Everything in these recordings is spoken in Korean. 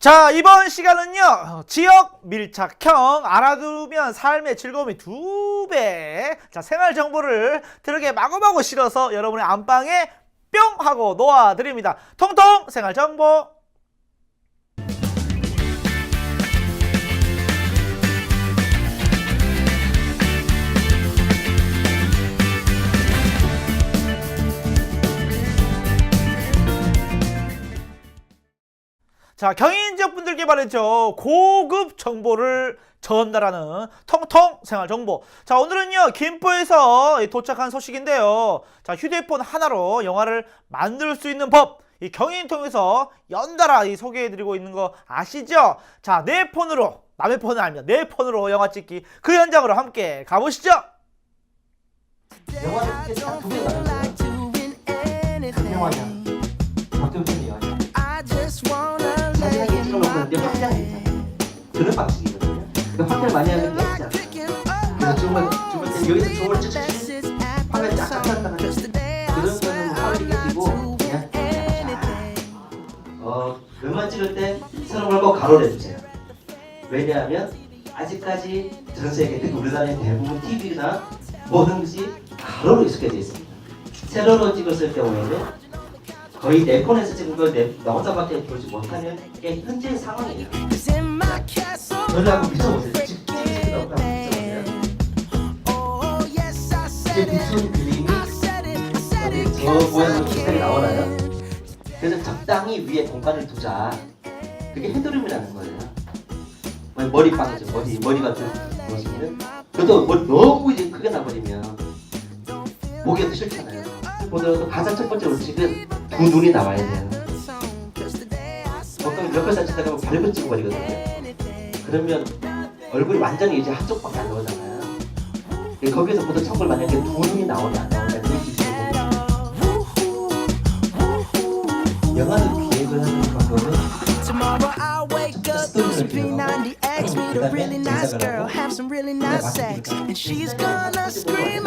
자, 이번 시간은요, 어, 지역 밀착형, 알아두면 삶의 즐거움이 두 배. 자, 생활 정보를 트럭에 마구마구 실어서 여러분의 안방에 뿅! 하고 놓아드립니다. 통통 생활 정보. 자, 경인 지역 분들께 말이죠. 고급 정보를 전달하는 통통 생활 정보. 자, 오늘은요, 김포에서 도착한 소식인데요. 자, 휴대폰 하나로 영화를 만들 수 있는 법. 이 경인 통해서 연달아 이 소개해드리고 있는 거 아시죠? 자, 내 폰으로, 남의 폰은 아닙니다. 내 폰으로 영화 찍기. 그 현장으로 함께 가보시죠! 영화를 딱두 개가 나왔어요. 큰 영화냐, 박정준 영 그런 방식이거든요. 그 확장 많이 하는 게 있잖아요. 그래서 주문, 주문 때 여기서 주문을 쭉쭉 화면 놨다가 그런 거는 화면이 깨지고 그냥 어, 음악 찍을 때 서로 걸고 가로를 해주세요. 왜냐하면 아직까지 전 세계 특히 우리나라의 대부분 TV나 모든 것이 가로로 익숙해져 있습니다. 세로로 찍었을 경우에는 거의 내 폰에서 찍은 걸 내, 나 혼자밖에 보지 못하는 게 현재 상황이에요. 저를 한번 비춰보세요. 찍으시라고 한번 비춰보세요. 이제 비춘 그림이 어디 저 모양으로 비슷하게 나오나요? 그래서 적당히 위에 공간을 두자. 그게 헤드룸이라는 거예요. 뭐 머리 빵이죠. 머리 머리 같은 것이면 그래도 뭐 너무 이제 크게 나버리면 보기도 싫잖아요. 보더라도 가장 첫 번째 원칙은 두 눈이 나와야 돼요. 보통 몇번 나가면 발을 찍어버리거든요. 그러면 얼굴이 완전히 이제 한쪽밖에 안 나오잖아요. 거기서 보통 청걸 만약에 두 눈이 나오냐 안 나오냐 그런 기준으로 보면 영화는 기획을 하는 방법은 Tomorrow I'll wake up, this P90 X meet a really nice girl, have some really nice sex, and she's gonna scream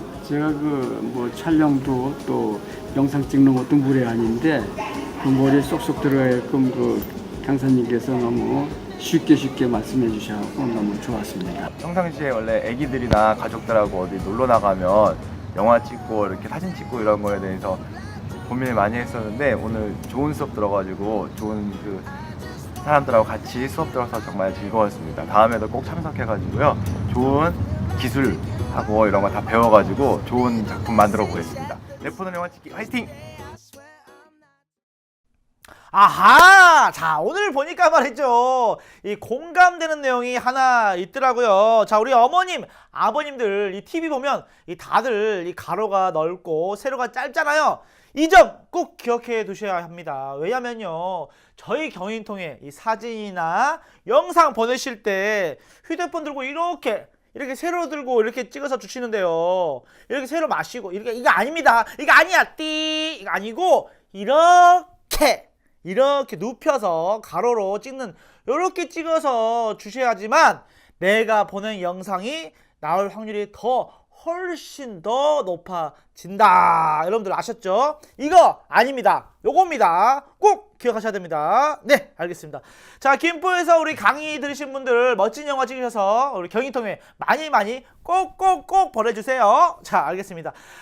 제가 그 뭐 촬영도 또 영상 찍는 것도 무례 아닌데 그 머리에 쏙쏙 들어가게끔 그 강사님께서 너무 쉽게 쉽게 말씀해 주셔서 너무 좋았습니다. 평상시에 원래 애기들이나 가족들하고 어디 놀러 나가면 영화 찍고 이렇게 사진 찍고 이런 거에 대해서 고민을 많이 했었는데 오늘 좋은 수업 들어가지고 좋은 그 사람들하고 같이 수업 들어서 정말 즐거웠습니다. 다음에도 꼭 참석해가지고요. 좋은 기술 하고 이런 거 다 배워가지고 좋은 작품 만들어 보겠습니다. 내포는 영화 찍기 화이팅! 아하! 자, 오늘 보니까 말이죠. 이 공감되는 내용이 하나 있더라고요. 자, 우리 어머님, 아버님들 이 TV 보면 이 다들 이 가로가 넓고 세로가 짧잖아요. 이 점 꼭 기억해 두셔야 합니다. 왜냐면요. 저희 경인통에 이 사진이나 영상 보내실 때 휴대폰 들고 이렇게 이렇게 세로 들고 이렇게 찍어서 주시는데요. 이렇게 세로 마시고 이렇게 이거 아닙니다. 이거 아니야. 띠 이거 아니고 이렇게 이렇게 눕혀서 가로로 찍는 이렇게 찍어서 주셔야지만 내가 보낸 영상이 나올 확률이 더 훨씬 더 높아진다. 여러분들 아셨죠? 이거 아닙니다. 요겁니다. 꼭 기억하셔야 됩니다. 네, 알겠습니다. 자, 김포에서 우리 강의 들으신 분들 멋진 영화 찍으셔서 우리 경희통에 많이 많이 꼭꼭꼭 보내주세요. 자, 알겠습니다.